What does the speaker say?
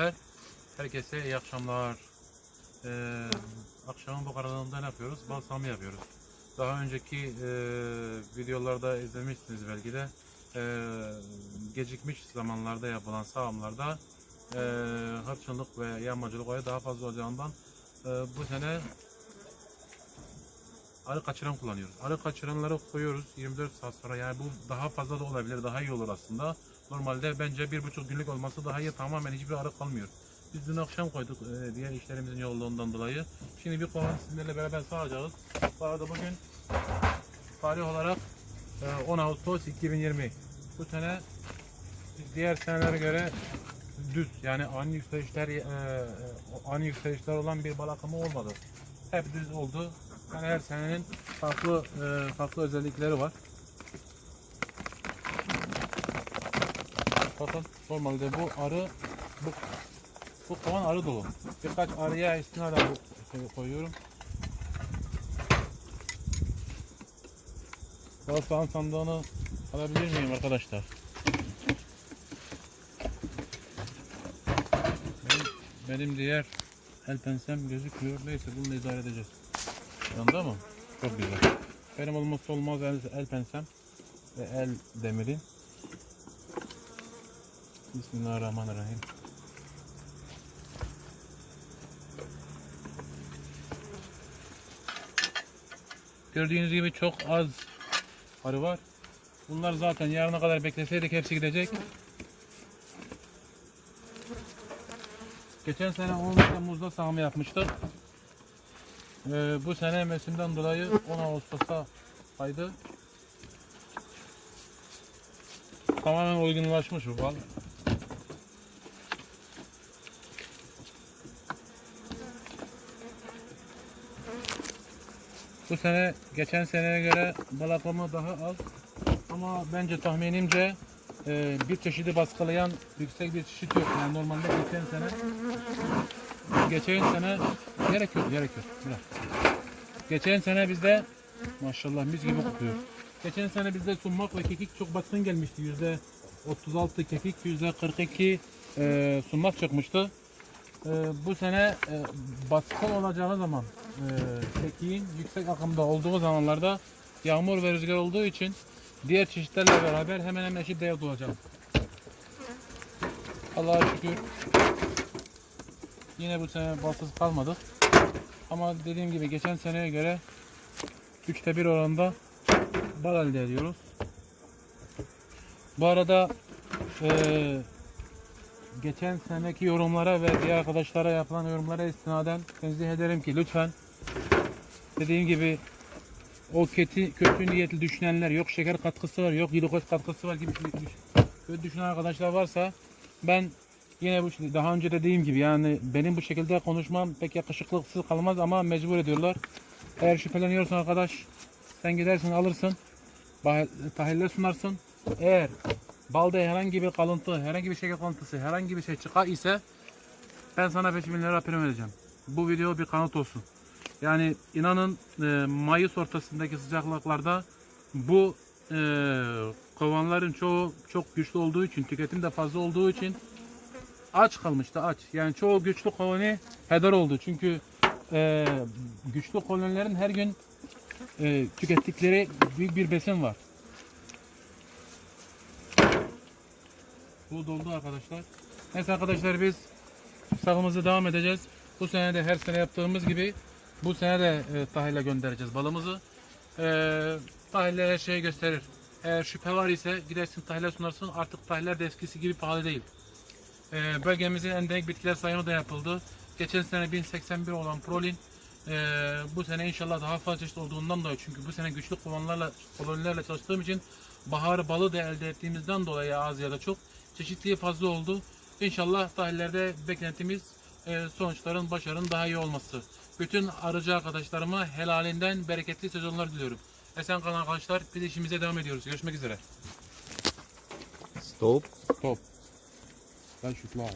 beraber herkese iyi akşamlar. Ee, akşamın bu karanlığında ne yapıyoruz? Balsamı yapıyoruz. Daha önceki e, videolarda izlemişsiniz belki de. E, gecikmiş zamanlarda yapılan sağımlarda e, hırçınlık ve yağmacılık olayı daha fazla olacağından e, bu sene arı kaçıran kullanıyoruz. Arı kaçıranları koyuyoruz 24 saat sonra yani bu daha fazla da olabilir daha iyi olur aslında. Normalde bence bir buçuk günlük olması daha iyi tamamen hiçbir arı kalmıyor. Biz dün akşam koyduk e, diğer işlerimizin yoğunluğundan dolayı. Şimdi bir kovan sizinlerle beraber sağacağız. Bu arada bugün tarih olarak e, 10 Ağustos 2020. Bu sene diğer senelere göre düz yani ani yükselişler e, e, ani yükselişler olan bir bal akımı olmadı. Hep düz oldu. Yani her senenin farklı e, farklı özellikleri var. Bakın normalde bu arı bu, bu kovan arı dolu. Birkaç arıya istinaden bu koyuyorum. Bal soğan sandığını alabilir miyim arkadaşlar? Benim, benim diğer el pensem gözükmüyor. Neyse bunu da idare edeceğiz. Yanında mı? Çok güzel. Benim olmazsa olmaz el, el pensem ve el demiri. Bismillahirrahmanirrahim. Gördüğünüz gibi çok az arı var. Bunlar zaten yarına kadar bekleseydik hepsi gidecek. Geçen sene 10 Temmuz'da sağımı yapmıştık. Ee, bu sene mevsimden dolayı 10 Ağustos'a kaydı. Tamamen uygunlaşmış bu bal. Bu sene geçen seneye göre balaklama daha az. Ama bence tahminimce e, bir çeşidi baskılayan yüksek bir çeşit yok. Yani normalde geçen sene geçen sene gerek yok gerek yok. Bırak. Geçen sene bizde maşallah mis gibi kokuyor. Geçen sene bizde sunmak ve kekik çok baskın gelmişti. Yüzde 36 kekik, yüzde 42 e, sunmak çıkmıştı. E, bu sene e, baskın olacağı zaman e, kekiğin yüksek akımda olduğu zamanlarda yağmur ve rüzgar olduğu için diğer çeşitlerle beraber hemen hemen eşit değerde olacak. Allah'a şükür yine bu sene balsız kalmadık. Ama dediğim gibi geçen seneye göre 3'te 1 oranında bal elde ediyoruz. Bu arada eee, geçen seneki yorumlara ve diğer arkadaşlara yapılan yorumlara istinaden tenzih ederim ki lütfen dediğim gibi o kötü, kötü niyetli düşünenler yok şeker katkısı var yok glikoz katkısı var gibi kötü düşünen arkadaşlar varsa ben yine bu daha önce dediğim gibi yani benim bu şekilde konuşmam pek yakışıklısız kalmaz ama mecbur ediyorlar. Eğer şüpheleniyorsan arkadaş sen gidersin alırsın tahliller sunarsın. Eğer balda herhangi bir kalıntı, herhangi bir şeker kalıntısı, herhangi bir şey çıkar ise ben sana 5000 lira prim vereceğim. Bu video bir kanıt olsun. Yani inanın e, Mayıs ortasındaki sıcaklıklarda bu e, kovanların çoğu çok güçlü olduğu için, tüketim de fazla olduğu için aç kalmıştı aç. Yani çoğu güçlü koloni heder oldu. Çünkü e, güçlü kolonilerin her gün e, tükettikleri büyük bir besin var. Bu doldu arkadaşlar. Neyse arkadaşlar biz sağımızı devam edeceğiz. Bu sene de her sene yaptığımız gibi bu sene de e, tahille göndereceğiz balımızı. E, tahiller her şeyi gösterir. Eğer şüphe var ise gidersin tahiller sunarsın. Artık tahiller de eskisi gibi pahalı değil. E, bölgemizin endemik bitkiler sayımı da yapıldı. Geçen sene 1081 olan prolin e, bu sene inşallah daha fazla çeşit olduğundan dolayı çünkü bu sene güçlü kolonilerle, kolonilerle çalıştığım için bahar balı da elde ettiğimizden dolayı az ya da çok çeşitliği fazla oldu. İnşallah tahillerde beklentimiz e, sonuçların başarının daha iyi olması. Bütün arıcı arkadaşlarıma helalinden bereketli sezonlar diliyorum. Esen kalan arkadaşlar biz işimize devam ediyoruz. Görüşmek üzere. Stop. Top. Ben şutla.